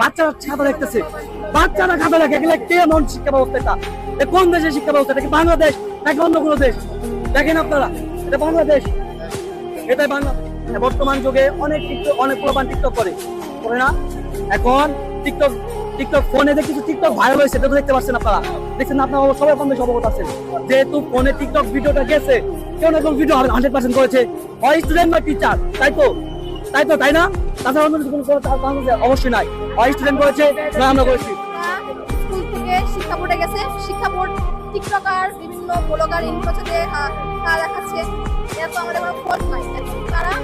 বাচ্চারা খাতা দেখতেছে। বাচ্চারা খাতা দেখে এগুলো কেমন শিক্ষা ব্যবস্থা এটা? কোন দেশের শিক্ষা ব্যবস্থা? এটা কি বাংলাদেশ নাকি অন্য কোনো দেশ? দেখেন আপনারা, এটা বাংলাদেশ। এটাই বাংলা। বর্তমান যুগে অনেক টিকটক, অনেক প্রবান টিকটক করে। করে না? এখন টিকটক টিকটক ফোনে যে কিছু টিকটক ভাইরাল হয়েছে তো দেখতে পাচ্ছেন আপনারা। দেখছেন আপনারা? সবাই কম বেশি অবগত আছেন। যেহেতু ফোনে টিকটক ভিডিওটা গেছে, কেউ না কেউ ভিডিও হান্ড্রেড পার্সেন্ট করেছে। হয় স্টুডেন্ট বা টিচার তাই তো? তাই তো, তাই না? তাছাড়া অন্য কিছু কোনো? অবশ্যই নাই। হয় স্টুডেন্ট করেছে না আমরা করেছি। স্কুল থেকে শিক্ষা বোর্ডে গেছে। শিক্ষা বোর্ড, টিকটকার, বিভিন্ন ব্লগার ইনফ্লুয়েন্সারদের কাজ দেখাচ্ছে। এর তো আমাদের কোনো ফল্ট নাই। তারা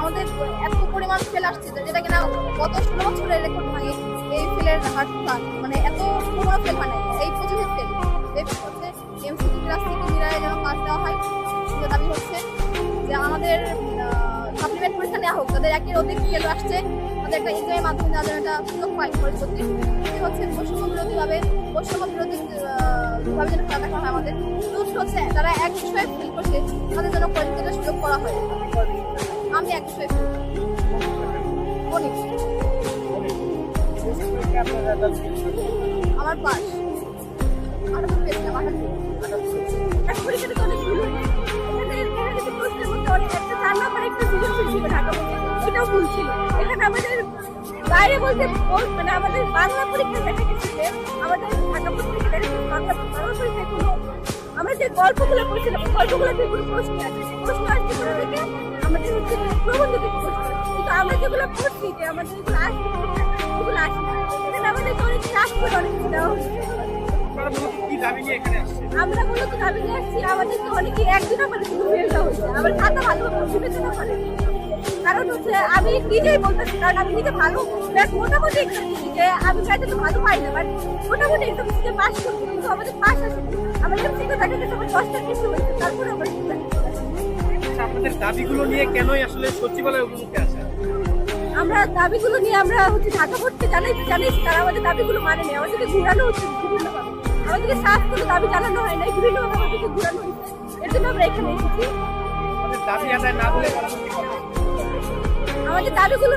আমাদের এত পরিমাণ ফেল আসছে যেটা কিনা গত ষোলো বছরের রেকর্ড ভাঙে এই ফেলের হারটা মানে এত কোনো ফেল নাই। এই পঁচিশে ফেল এই হচ্ছে এমসিকিউ ক্লাস থেকে মিরায় যেন পাস দেওয়া হয়। যে দাবি হচ্ছে যে আমাদের হোক তাদের একের অধিক ফেল আসছে। তাদের একটা এক্সামের মাধ্যমে তাদের একটা সুযোগ পায় পরিস্থিতি এটি হচ্ছে বৈষম্য বিরোধী ভাবে বৈষম্য বিরোধী ভাবে যেন খেলা দেখা হয় আমাদের। দুধ হচ্ছে, তারা এক বিষয়ে ফেল করছে, তাদের জন্য পরীক্ষাটা সুযোগ করা হয়। আমি এক বিষয়ে। গণিত আমার পাস আটাত্তর পেয়েছিলাম আটাত্তর এক পরীক্ষাটা তো অনেক ভুল হয়েছে। এখানে এখানে প্রশ্নের মধ্যে অনেক একটা চার নাম্বার একটা সৃজনশীল ছিল ঢাকা ওইটাও ভুল ছিল। এখানে আমাদের বাইরে বলতে মানে আমাদের বাংলা পরীক্ষা দেখা গেছে আমাদের ঢাকা বোর্ড থেকে গেছে বাংলা কোনো আমরা যে গল্পগুলো পড়ছিলাম ওই গল্পগুলো থেকে কোনো প্রশ্ন আছে প্রশ্ন আসছে কোথা থেকে আমাদের হচ্ছে প্রবন্ধ থেকে প্রশ্ন কিন্তু আমরা যেগুলো পড়ছি যে আমাদের যেগুলো আসছে ওগুলো আসে না এখানে আমাদের অনেক চাষ করে অনেক কিছু দেওয়া হচ্ছে। আমরা মূলত দাবি নিয়ে আসছি আমাদের তো অনেকে একদিন আমাদের শুধু ফেল দেওয়া হচ্ছে। আবার খাতা ভালোভাবে বিবেচনা করে কারণ হচ্ছে আমি নিজেই বলতেছি কারণ আমি নিজে ভালো মোটামুটি যে আমি চাইতে তো ভালো পাই না বাট মোটামুটি এক্সাম দিচ্ছি পাস করছি কিন্তু আমাদের পাস আসে আমার এমসিকে দেখা গেছে আমার দশটা কিছু হয়েছে তারপরে আমার। আচ্ছা, আপনাদের দাবিগুলো নিয়ে কেনই আসলে সচিবালয় অভিমুখে আসে? আমরা দাবিগুলো নিয়ে আমরা হচ্ছে ঢাকা বোর্ডকে জানাই জানিয়েছি তারা আমাদের দাবিগুলো মানে নেই আমাদেরকে ঘুরানো হচ্ছে বিভিন্নভাবে আমাদেরকে সাফ করে দাবি জানানো হয় নাই বিভিন্নভাবে আমাদেরকে ঘুরানো হচ্ছে এর জন্য আমরা এখানে এসেছি। আমাদের দাবি আদায় না হলে আমাদের দাবিগুলো